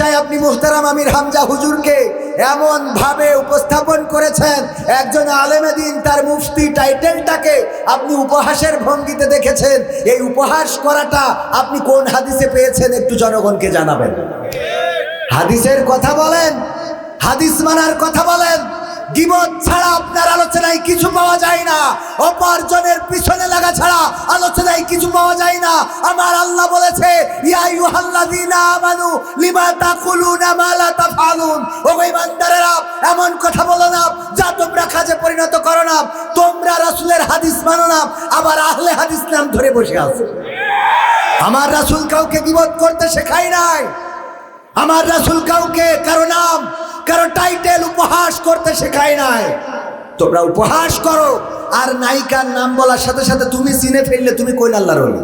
চাই আপনি মুস্তারাম আমির হামজা হুজুরকে এমন ভাবে উপস্থাপন করেছেন, একজন আলেমে দিন তার মুফতি টাইটেলটাকে আপনি উপহাসের ভঙ্গিতে দেখেছেন। এই উপহাস করাটা আপনি কোন হাদিসে পেয়েছেন একটু জনগণকে জানাবেন। হাদিসের কথা বলেন, হাদিস মানার কথা বলেন গিবত ছাড়া আপনার আলোচনায় কিছু পাওয়া যায় না। অপার্জনের পিছনে লাগা ছাড়া আলোচনায় কিছু পাওয়া যায় না। আমার আল্লাহ বলেছে এমন কথা বলো না, যা তোমরা কাজে পরিণত করো না। তোমরা রাসূলের হাদিস মানো না, আবার আহলে হাদিস নাম ধরে বসে আছো। আমার রাসূল কাউকে গিবত করতে শেখায় নাই। আমার রাসুল কাউকে কারও নাম কারও টাইটেল উপহাস করতে শেখায় নাই। তোমরা উপহাস করো, আর নায়িকার নাম বলার সাথে সাথে তুমি চিনে ফেললে তুমি কৈলাল্লা রোল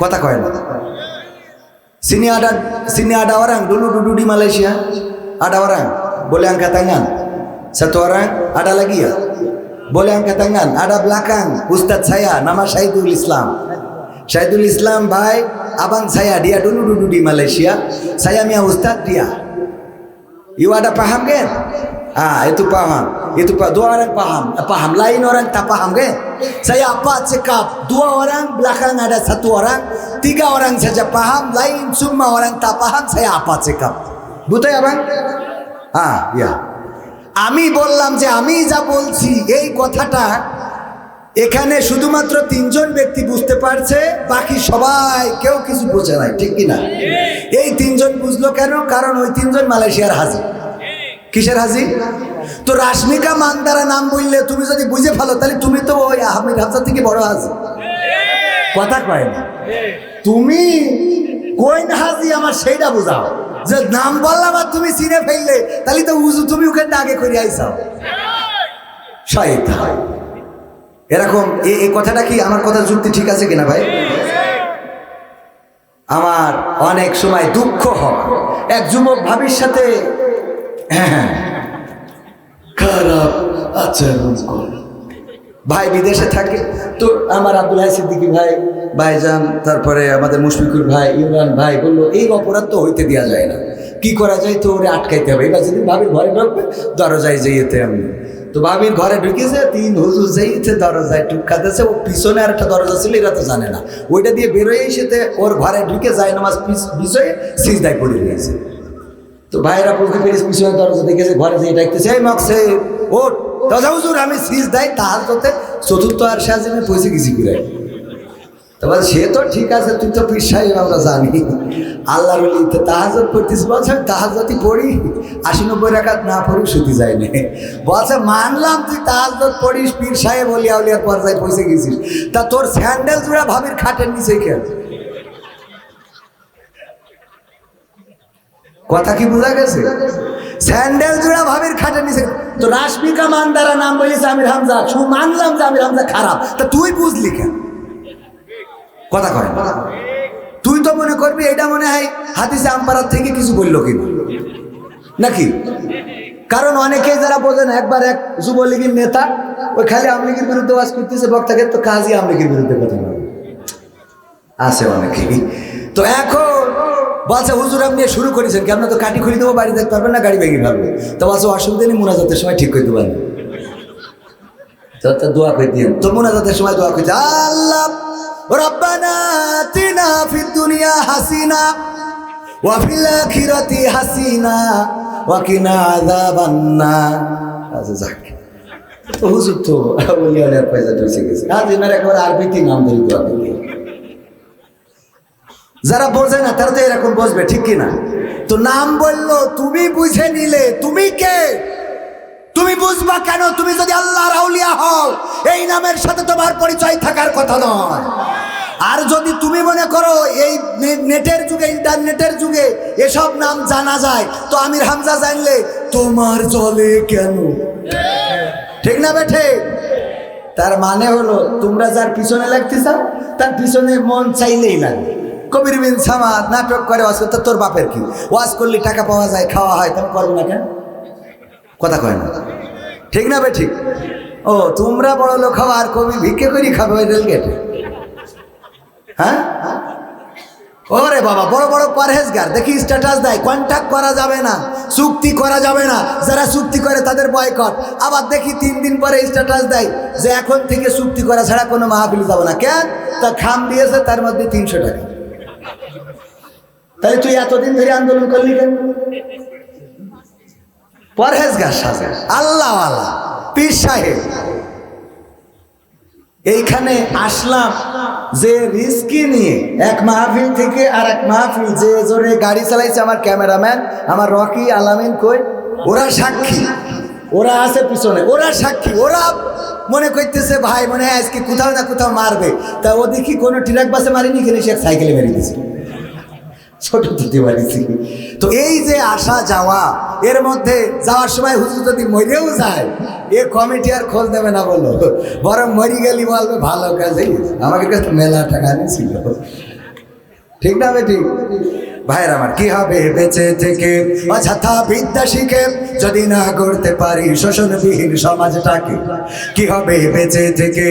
কথা কয় না। সিনি আডা সিনি আডা ওরাং, ডুলু ডুডু ডি মালয়েশিয়া। আডা ওরাং, বলে আঙ্কা সে তো ওরাং আডা লাগিয়া। বলে আঙ্কা তাঙ্গান আডা ব্লাকাং, উস্তাদ ছায়া, নামা শাহিদুল ইসলাম। শাহিদুল ইসলাম ভাই, আবাং ছায়া, ডিয়া ডুলু ডুডু ডি মালয়েশিয়া। ছায়া মিয়া, উস্তাদ দিয়া You ada paham kan? Ah itu paham. Itu dua orang paham. Eh, Paham. Lain orang tak paham kan? Saya apa cakap? Dua orang belakang ada satu orang, tiga orang saja paham. Lain semua orang tak paham. Saya apa cakap? Betul ya bang? Ah ya. আমি বললাম যে আমি যা বলছি এই কথাটা এখানে শুধুমাত্র তিনজন ব্যক্তি বুঝতে পারছে, বাকি সবাই কেউ কিছু বোঝে নাই, ঠিক কিনা এই তিনজন বুঝলো কেন? কারণ ওই তিনজন মালয়েশিয়ার হাজি। কিসের হাজি? তো রাশ্মিকা মান্দারা নাম বললে তুমি যদি বুঝে ফেলো, তাহলে তুমি তো ওই আহমেদ হাফসা থেকে বড় হাজি। কথা কয় না? তুমি কোন হাজি আমার সেইটা বোঝাও। যে নাম বললাম আর তুমি চিনে ফেললে, তাহলে তো উজু তুমি ওখানে আগে করে আইসাও শয়তান। এরকম এই কথাটা কি আমার কথা যুক্তি ঠিক আছে কিনা ভাই? আমার অনেক সময় দুঃখ হয়। এক যুবক ভাবির সাথে হ্যাঁ, খারাপ আচরণ ভাই বিদেশে থাকে তো আমার আব্দুল সিদ্দিকি ভাই ভাইজান তারপরে আমাদের মুশফিকুর ভাই ইমরান ভাই বলল এই অপরাধ তো হইতে দেওয়া যায় না। কি করা যায় তো ওরে আটকাইতে হবে। এবার যেদিন ভাবির ঘরে ঢুকবে দরজায় যেতে আমি তো বাবির ঘরে ঢুকেছে, তিন হুজুর যেইতে দরজায় টুকা দিয়েছে ও পিছনে আর একটা দরজা ছিল, এরা তো জানে না। ওইটা দিয়ে বেরোয় সেতে ওর ঘরে ঢুকে যায় নামাজ বিষয়ে সিজদায় পড়ে গিয়েছে তো ভাইয়েরা বলতে পেরেছে পিছনে দরজা দেখেছে, ঘরে যেয়ে ডাকতেছে, এই মকসে ও দাদা হুজুর, আমি সিজ দেয় তাহার চতুর্থ আর সাজিমে পয়সা গেছি ঘুরে তোমার সে তো ঠিক আছে, তুই তো সাহেব, আমরা জানি। আল্লাহ বলি তো তাহাজত পড়তিস আমি তাহাজতই পড়ি, আশি নব্বই রাখাত না পড়ি শুতে যায়নি বলছে, মানলাম, তুই তাহাজত পড়িস, পীর সাহেব বলি আউলিয়ার পর্যায়ে পৌঁছে গেছিস। তা তোর স্যান্ডেল জোড়া ভাবির খাটের নিচে খেয়ে কথা কি বোঝা গেছে? স্যান্ডেল জোড়া ভাবির খাটের নিচে তো রাশমিকা মানদারা নাম বলিস আমির হামজা শু মানলাম যে আমির হামজা খারাপ। তা তুই বুঝলি কেন? কথা কয় না। তুই তো মনে করবি এটা মনে হয় হাতিসে আমপাড়ার থেকে কিছু বলল কিনা? নাকি? কারণ অনেকে যারা বোঝেন একবার এক যুবলীগের নেতা ওই খালি আমলিগের বিরুদ্ধে ওয়াজ করতেছে বক্তাকে তো কাজই আমলিগের বিরুদ্ধে কথা বলে। আছে অনেকেই তো এখন বলছে হুজুর আপনি শুরু করেছেন কি? আপনার তো কাটি খুলি দেবো বাড়ি দেখতে পারবেন না গাড়ি ভেঙে ফেলবে তো বলছে অসুবিধা নেই মোনাজাতের সময় ঠিক করতে পারবেন তো দোয়া করে দিন তো মোনাজাতের সময় দোয়া করছে আল্লাহ যারা বোঝে না, তারা তো এরকম বসবে, ঠিক কিনা তো নাম বলল, তুমি বুঝে নিলে, তুমি কে? তুমি বুঝবা কেন? তুমি যদি আল্লাহর আউলিয়া হও, এই নামের সাথে তোমার পরিচয় থাকার কথা নয়। আর যদি তুমি মনে করো এই নেটের যুগে, ইন্টারনেটের যুগে এসব নাম জানা যায়, তো আমির হামজা জানলে, তোমার জলে কেন? ঠিক না বেঠে? তার মানে হলো, তোমরা যার পিছনে লাগতে চাও তার পিছনে মন চাইলেই লাগে। কবির বিন সামাদ নাটক করে, ওয়াজ করতে, তোর বাপের কি? ওয়াজ করলে টাকা পাওয়া যায়, খাওয়া হয় তুমি করব না কেন? কথা কয় না। ঠিক না বে ঠিক ও, তোমরা বড় লোক খাও আর কবি ভিক্ষে করি খাবে ওই রেল গেটে হ্যাঁ? ওরে বাবা, বড় বড় পারহেজগার। দেখি স্ট্যাটাস দেয়। কন্ট্যাক্ট করা যাবে না, চুক্তি করা যাবে না। যারা চুক্তি করে তাদের বয়কট আবার দেখি তিন দিন পরে স্ট্যাটাস দেয় যে এখন থেকে চুক্তি করা ছাড়া কোনো মাহফিল যাবে না। কেন তা খাম দিয়েছে, তার মধ্যে তিনশো টাকা। তাহলে তুই এতদিন ধরে আন্দোলন করলি কেন? পরহেজগার সাজে। আল্লাহ আল্লাহ পীর সাহেব। এইখানে আসলাম যে রিস্কি নিয়ে। এক মাহফিল থেকে আর এক মাহফিল, যে জোরে গাড়ি চালাইছে আমার ক্যামেরাম্যান, আমার রকি আলামিন কই? ওরা সাক্ষী। ওরা আছে পিছনে, ওরা সাক্ষী। ওরা মনে করতেছে, ভাই, মনে হয় আজকে কোথাও না কোথাও মারবে। তা ও দেখি কোনো ট্রাক বাসে মারিনি কিনে সে সাইকেলে মেরে দিয়েছে। ছোট দিতে পারিছি তো এই যে আসা যাওয়া, এর মধ্যে যাওয়ার সময় হুজুর যদি মরেও যায় এ কমিটি আর খোঁজ দেবে না বলো বরং মরি গেলি বলবে, ভালো কাজে আমাকে কাছে মেলা টাকা নিয়েছিল ঠিক না বেটি ভাইয়ের আমার, কি হবে বেঁচে থেকে? অযথা বিদ্যা শিখে, যদি না করতে পারি শোষণবিহীন সমাজটাকে, কি হবে বেঁচে থেকে?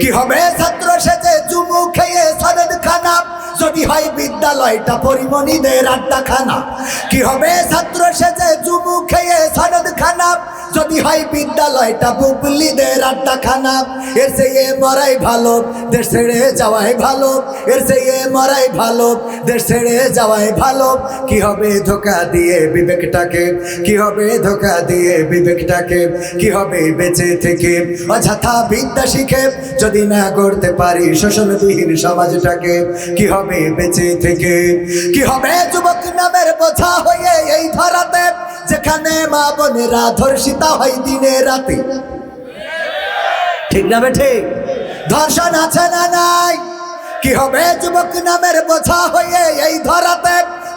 কি হবে? ছাত্র সেজে চুমু খেয়ে সনদ খানা যদি হয় বিদ্যালয়টা পরিমণিদের আড্ডাখানা? কি হবে ছাত্র সেজে চুমু খেয়ে সনদ খানা যদি হয় বিদ্যালয়টা বুবলিদের আড্ডাখানা, এর সে এ মরাই ভালো, দেশ ছেড়ে যাওয়াই ভালো, এর সে এ মরাই ভালো, দেশ ছেড়ে যাওয়াই ভালো। কি হবে ধোকা দিয়ে বিবেকটাকে? কি হবে ধোকা দিয়ে বিবেকটাকে? কি হবে বেঁচে থেকে? অযথা বিদ্যা শিখে যদি না করতে পারি শোষণবিহীন সমাজটাকে, কি হবে বেঁচে থেকে। কি হবে যুবক নামের বোঝা হয়ে এই ধরাতে? যেখানে মা বোনেরা ধর্ষিতা হয় দিনে রাতে। ঠিক না ঠিক? ধর্ষণ আছে না নাই? কি হবে যুবক নামের বোঝা হয়ে এই ধরাতে?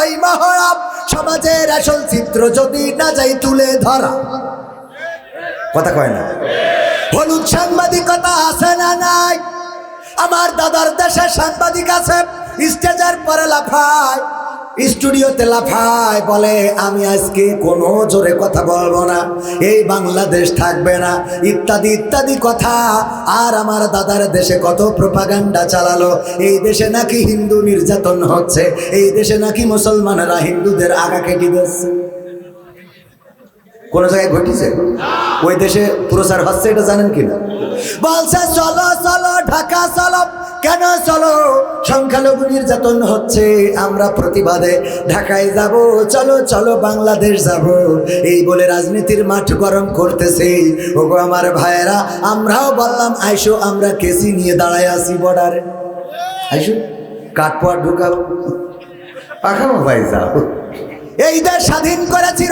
ওই মহড়া সমাজের আসল চিত্র যদি না যাই তুলে ধরা। কথা কয় না? হলুদ সাংবাদিকতা আছে না নাই? আমার দাদার দেশে সাংবাদিক আছে, স্টেজের পরে লাফায়। স্টুডিওতে লাফায় বলে, আমি আজকে কোনো জোরে কথা বলব না। এই বাংলাদেশ থাকবে না। ইত্যাদি ইত্যাদি কথা। আর আমার দাদার দেশে কত প্রপাগান্ডা চালালো। এই দেশে নাকি হিন্দু নির্যাতন হচ্ছে। এই দেশে নাকি মুসলমানরা হিন্দুদের আগা কেটে দিচ্ছে কোন জায়গায় ঘটেছে? ওই দেশে প্রচার হচ্ছে, এটা জানেন কিনা? বলছে, চলো চলো, ঢাকা, চলো। কেন চলো? সংখ্যালঘু নির্যাতন হচ্ছে, আমরা প্রতিবাদে ঢাকায় যাব। চলো চলো, বাংলাদেশ যাব। এই বলে রাজনীতির মাঠ গরম করতেছে। ওগো আমার ভাইয়েরা, আমরাও বললাম, আইসো, আমরা কেসি নিয়ে দাঁড়ায় আসি বর্ডারে। আইসো কাঠপোয়া ঢুকাবো পাখামো ভাই যাও। এই দেশ স্বাধীন করেছি